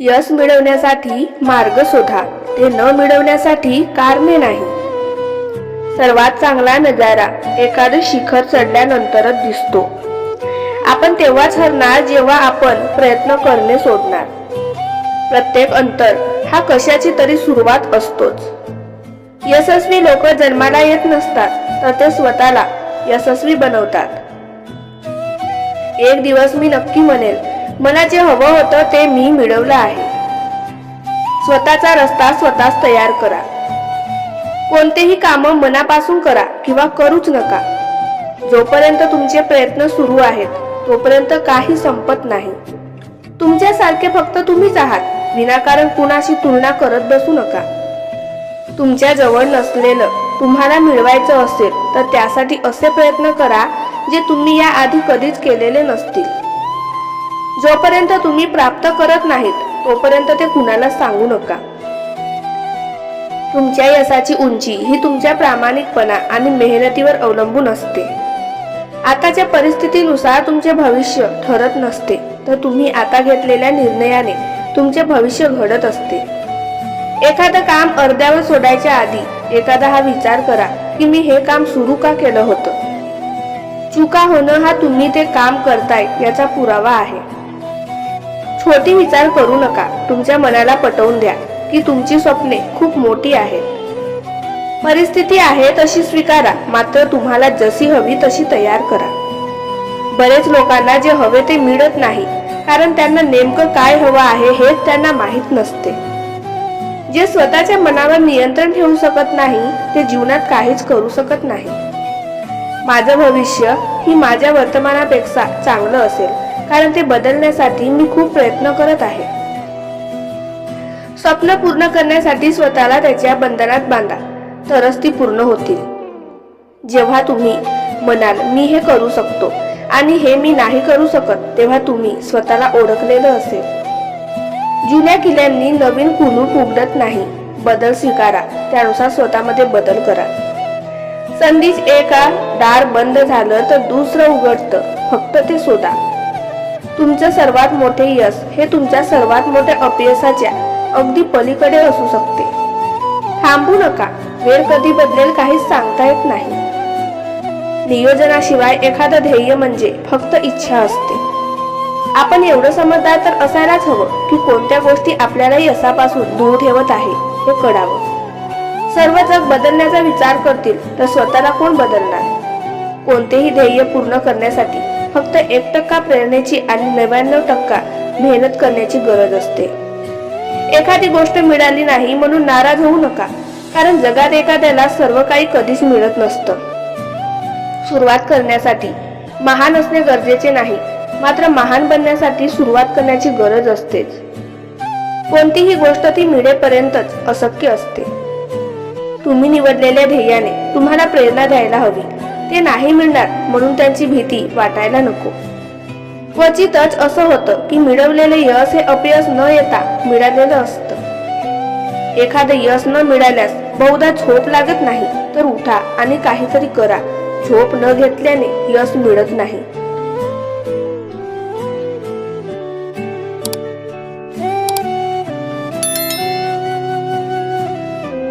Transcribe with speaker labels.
Speaker 1: यश मिळवण्यासाठी मार्ग शोधा. ते न मिळवण्यासाठी कारणे नाही. सर्वात चांगला नजारा एखादं शिखर चढल्यानंतरच दिसतो. आपण तेव्हाच हरणार जेव्हा आपण प्रयत्न करणे सोडणार. प्रत्येक अंतर हा कशाची तरी सुरुवात असतोच. यशस्वी लोक जन्माला येत नसतात तर ते स्वतःला यशस्वी बनवतात. एक दिवस मी नक्की म्हणेल मला जे हवं होतं ते मी मिळवलं आहे. स्वतःचा रस्ता स्वतःच तयार करा. कोणतेही काम मनापासून करा किंवा करूच नका. जोपर्यंत तुमचे प्रयत्न सुरू आहेत तोपर्यंत काही संपत नाही. तुमच्यासारखे फक्त तुम्हीच आहात विनाकारण कुणाशी तुलना करत बसू नका. तुमच्या जवळ नसलेलं तुम्हाला मिळवायचं असेल तर त्यासाठी असे प्रयत्न करा जे तुम्ही या आधी कधीच केलेले नसतील. जोपर्यंत तुम्ही प्राप्त करत नाहीत तोपर्यंत ते कुणाला सांगू नका. तुमच्या यशाची उंची ही तुमच्या प्रामाणिकपणा आणि मेहनतीवर अवलंबून असते. आताच्या परिस्थितीनुसार तुमचे भविष्य ठरत नसते तर तुम्ही आता घेतलेल्या निर्णयाने तुमचे भविष्य घडत असते. एखादं काम अर्ध्यावर सोडायच्या आधी एखादा हा विचार करा की मी हे काम सुरू का केलं होतं? चुका होणं हा तुम्ही ते काम करताय याचा पुरावा आहे. छोटी विचार करू नका. तुमच्या मनाला पटवून द्या की तुमची स्वप्ने खूप मोठी आहेत. परिस्थिती आहे तशी स्वीकारा मात्र तुम्हाला जशी हवी तशी तयार करा. बरेच लोकांना जे हवे ते मिळत नाही कारण त्यांना नेमकं काय हवं आहे हेच त्यांना माहीत नसते. जे स्वतःच्या मनावर नियंत्रण ठेवू शकत नाही ते जीवनात काहीच करू शकत नाही. माझं भविष्य ही माझ्या वर्तमानापेक्षा चांगलं असेल. कारण ते बदलण्यासाठी मी खूप प्रयत्न करत आहे. स्वप्न पूर्ण करण्यासाठी स्वतःला त्याच्या बंधनात बांधा. तरच ती पूर्ण होतील. जेव्हा तुम्ही म्हणाल मी हे करू शकतो आणि हे मी नाही करू शकत तेव्हा तुम्ही स्वतःला ओळखलेलं असेल. जुन्या किल्ल्यांनी नवीन कुलूप उघडत नाही. बदल स्वीकारा. त्यानुसार स्वतःमध्ये बदल करा. संधीच एका दार बंद झालं तर दुसरं उघडतं. फक्त ते शोधा. तुमचं सर्वात मोठे यश हे तुमच्या सर्वात मोठ्या अपयशाच्या अगदी पलीकडे असू शकते. थांबू नका वेळ कधी बदलेल काहीच सांगता येत नाही. नियोजनाशिवाय एखादं ध्येय म्हणजे फक्त इच्छा असते. आपण एवढं समजदार तर असायलाच हवं की कोणत्या गोष्टी आपल्याला यशापासून दूर ठेवत आहे हे कळावं. सर्व जग बदलण्याचा विचार करतील तर स्वतःला कोण बदलणार? कोणतेही ध्येय पूर्ण करण्यासाठी फक्त एक टक्का प्रेरणेची आणि नव्याण्णव टक्का मेहनत करण्याची गरज असते. एखादी गोष्ट मिळाली नाही म्हणून नाराज होऊ नका कारण जगात एखाद्याला सर्व काही कधीच मिळत नसतं. सुरुवात करण्यासाठी महान असणे गरजेचे नाही मात्र महान बनण्यासाठी सुरुवात करण्याची गरज असतेच. कोणतीही गोष्ट ती मिळेपर्यंतच अशक्य असते. तुम्ही निवडलेल्या ध्येयाने तुम्हाला प्रेरणा द्यायला हवी. ते नाही मिळणार म्हणून त्यांची भीती वाटायला नको. क्वचितच असं होतं की मिळवलेले यश हे अपयश न येता मिळालेलं असतं. एखादं यश न मिळाल्यास बहुधा झोप लागत नाही तर उठा आणि काहीतरी करा. झोप न घेतल्याने यश मिळत नाही.